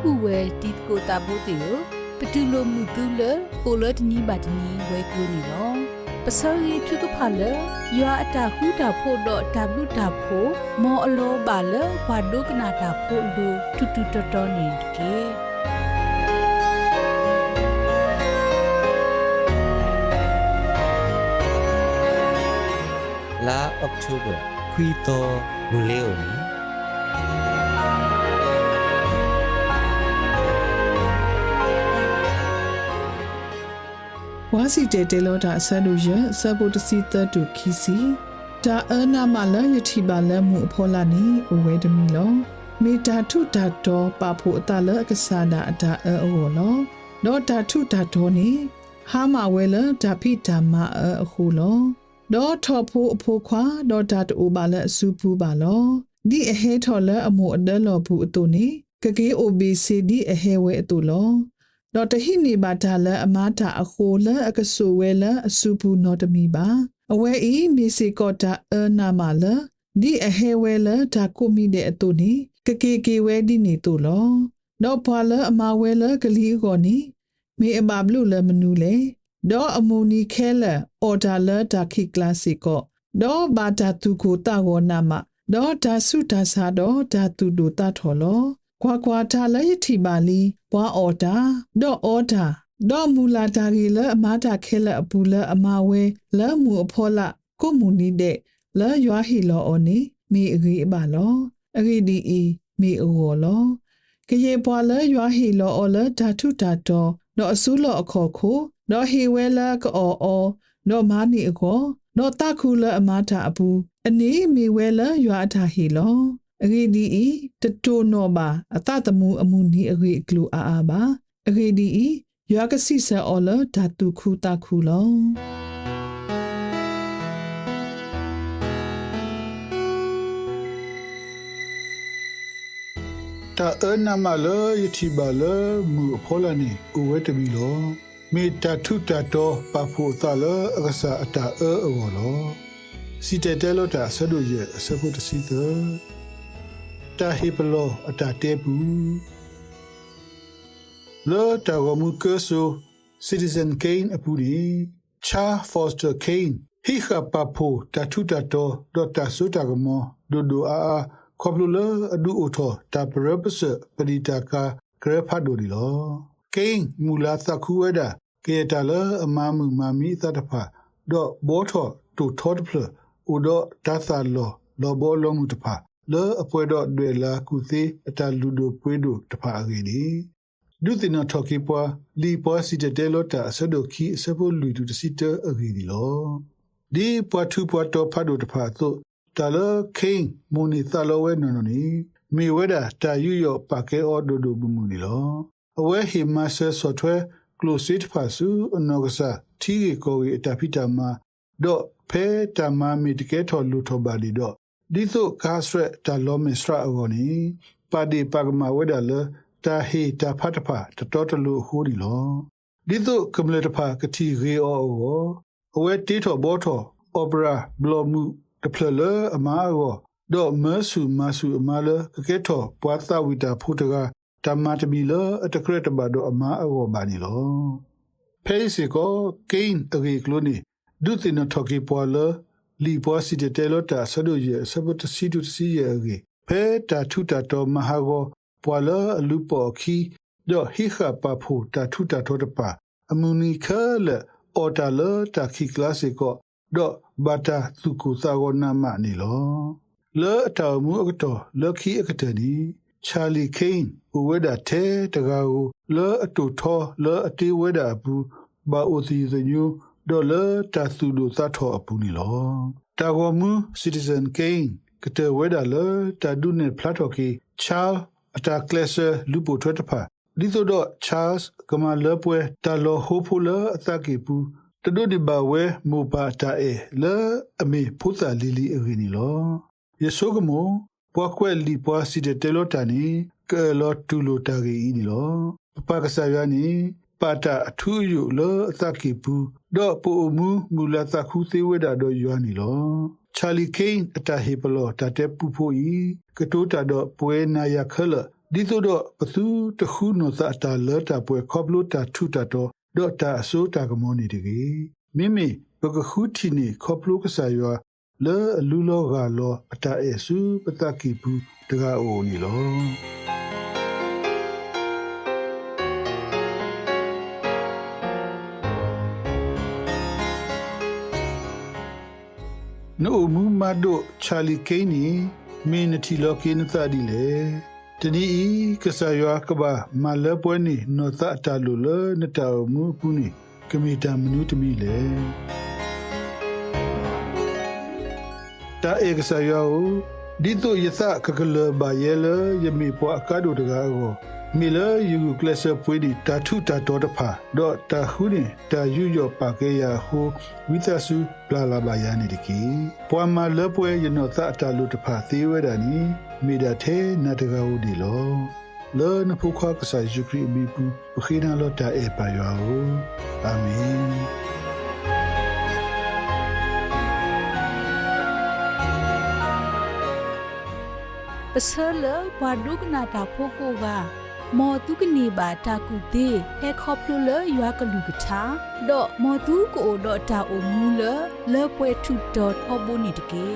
ခုဝဲတီကိုတာဘိုတေယပတူလိုမှုတူလပိုလတ်နီဘတ်နီဝဲကူနီလောပစောရီထုကဖာလယွာအတာခုတာဖို့တော့တဘလူတာဖို့မောအလောပါလဘာဒုကနာတာဖို့လူတူတူတော်တော်နေကေ la october quito nuleoni ဝါစီတေတေလောတာဆတ်လူရဆပ်ဖို့တစီတတူခီစီတာအနာမလယတိပါလမှုအဖောလာနီအဝဲတမီလောမေတာထုတာတော်ပါဖို့အတလအကဆာနာအတာအောလောဒေါ်တာထုတာတော်နီဟာမဝဲလဒါဖိတာမအခုလောဒေါ်ထော်ဖို့အဖို့ခွာဒေါ်တာတူပါလအစုပူပါလောဒီအဟဲထော်လအမိုအဒလောဘူးအတူနီကကေ OBCD အဟဲဝဲအတူလော ဒေါ်တဟိနေပါတာလအမားတာအခိုလအကဆူဝဲလအစုပူနော်တမီပါအဝဲဤမီစီကောတာအနာမလဒီအဟဲဝဲလဒါကိုမီတဲ့အတူနီကကေကေဝဲဒီနေတူလောဒေါ်ဖွာလအမဝဲလကလီကိုနီမေအမဘလူလမနူလေဒေါ်အမူနီခဲလအော်ဒါလဒါခိကလစီကိုဒေါ်ဘာတာတူကိုတာဝနာမဒေါ်ဒါစုဒါစာဒေါ်ဒါတူဒူတာထော်လော ကွာကွာတာလည်းယတိပါလီဘွာအော်တာဒေါ်အော်တာဒေါ်မူလာတာရီလအမားတာခဲလအပူလအမဝဲလမူအဖောလကိုမူနီတဲ့လရွာဟီလောအော်နီမိအဂီအပါလောအဂီဒီအီမိအောလောကရေပွာလရွာဟီလောအော်လဓာထုတာတော်တော့အဆူလောအခေါ်ခိုတော့ဟီဝဲလာကောအောတော့မာနီအခေါ်တော့တခုလအမားတာအပူအနီးမိဝဲလာရွာအထာဟီလော အဂေဒီဤတတိုနောပါအတတမှုအမှုနီအဂေကလူအာအာပါအဂေဒီဤရွာကစီဆာအော်လဓာတုခုတခုလော ta ena ma le yiti ba le mu phola ni u we te bi lo me ta thu ta to pa pho ta le akasa ata e e wo lo si te te lo ta sa do ye sa pho ta si te ta hi pa lo ata te bu lo ta go mu ke so citizen kane apu di cha foster kane hi kha pa pho ta thu ta to do ta so ta go mo do do a a ခေါပလူလအဒူအိုထောတာပရပစပရိတာကာဂရဖတ်ဒိုဒီလောကိန်းမူလာသခုဝဒကေတလအမမှုမမီသတဖာဒေါ်ဘောထောတူထောတဖလဥဒေါ်တသလောလောဘောလောမှုတဖာ လောအပွဲတော့တွေလာကုသေးအတလူဒိုပွေးတို့တဖာအကြီးဒီဒုတိနထော်ကီပွားလီပွားစီတဲလောတာဆဒိုခီဆဖိုလူတူတစီတအကြီးဒီလောဒီပွားထူပွားတော့ဖတ်တို့တဖာသို့တလခိန်မူနီသလောဝဲနော်နီမေဝဒတာယူယောပါကေအောဒိုဒိုဘူမူနီလောအဝဲဟီမဆဲဆော့ဖ်ဝဲကလိုစစ်ဖာဆူအနောကဆာတီရီကိုဝီအတဖီတာမာဒေါဖဲတာမာမီတကဲထော်လူထော်ပါလီဒေါ ဒီသို့ကာစရက်တာလောမင်စထရာအောနီပါဒီပါကမာဝဲဒါလတာဟီတာဖတ်တဖာတတော်တလူဟိုဒီလောဒီသို့ကမ္လတဖာကတိရေအောအဝဲတီထော်ဘောထော်အော်ပရာဘလောမှုတဖလလအမာရောဒေါ်မဆူမဆူအမာလကကဲထောပွာသဝိတာဖုတကတမတ်ဘီလအတကရတဘဒအမာအောဘာနီလောဖေးစီကိုကိန်းအဂေကလိုနီဒုတိနထော်ကီပွာလ လီပွာစီတေလတာဆဒိုယေဆဘတ်စီတူစီယေအဂေဖဲတာထုတာတော်မဟာကိုပွာလအလူပေါ်ခီဒေါ်ဟိခပဖူတာထုတာတော်တပါအမူနီခလအော်တာလတာခီကလတ်စီကိုတော့ဘာတာသူကိုသာဝနာမနီလောလောအတော်မူအကတော်လောခီအကတနီချာလီကိန်းဥဝဒတဲတကာကိုလောအတူထောလောအတေဝဒဘူးဘာအိုစီဇညူ ဒေါ်လာတာသူဒိုသတ်ထောအပူနီလောတာဝမူ citizen kane ကတဝဒလတာဒုနေဖလာတော်ကီချာအတာကလဆာလူပိုထွတ်တဖာဒီဆိုတော့ Charles ကမလပွဲတာလောဟိုဖိုလာအသကေပူတဒုဒီဘဝဲမူပါတာအေလာအမေဖုသာလီလီအဝီနီလောယေဆုကမောပွားကွဲလီပွားစီတဲ့တေလောတာနီကဲလောတူလိုတာကြီးနီလောပပကဆာယာနီ ပါတာအထူးယူလောအသကိပူဒေါ်ပူမူမူလာသခုသေးဝဒတော့ယွာနီလောချာလီကိန်းအတာဟေပလောတာတဲ့ပူဖို့ဤကတိုးတာတော့ပွဲနာယခလဒီသို့တော့ဘသူတခုနောသတာလတာပွဲခေါပလိုတာထုတာတော့ဒေါ်တာအစိုးတာကမောနေတကြီးမိမိဘကခုတီနီခေါပလိုကစားရွာလဲအလူလောကလောအတာအဲစုပတကီဘူးတကားအိုနီလော နိုမူမဒိုချာလီကိနီမင်းတီလောကိနသဒီလေတဒီဤကဆာယောကဘာမလပွဲနီနောသတာလူလနတောမူပူနီကမီတာမနုတမီလေတာဧကဆာယောဒီတိုယသကကလဘာယေလယမီပွားကာဒိုတကာကို မီလယူကလဆပွေဒီတာထုတာတော်တဖာတော့တာခုနေတာယူယောပါကေယာဟိုဝိသဆုဘလာလာဘာယာနေတကီပွာမလပွဲယနောသအတာလူတဖာသေးဝဲတာနီမိဒတဲ့နတကဝဒီလောလောနဖုခါကဆာယူခရီဘီပူပခိနာလောတာအေပါယောအာမင်ပစလဘဝဒုကနာတာဖိုကိုက မောတုကနေပါတာကူတေဟဲခေါပလူလယွာကလူကထာဒေါ်မောတုကိုဒေါ်တာအိုမူလလေပွဲထုဒေါ်အဘိုနီတကေ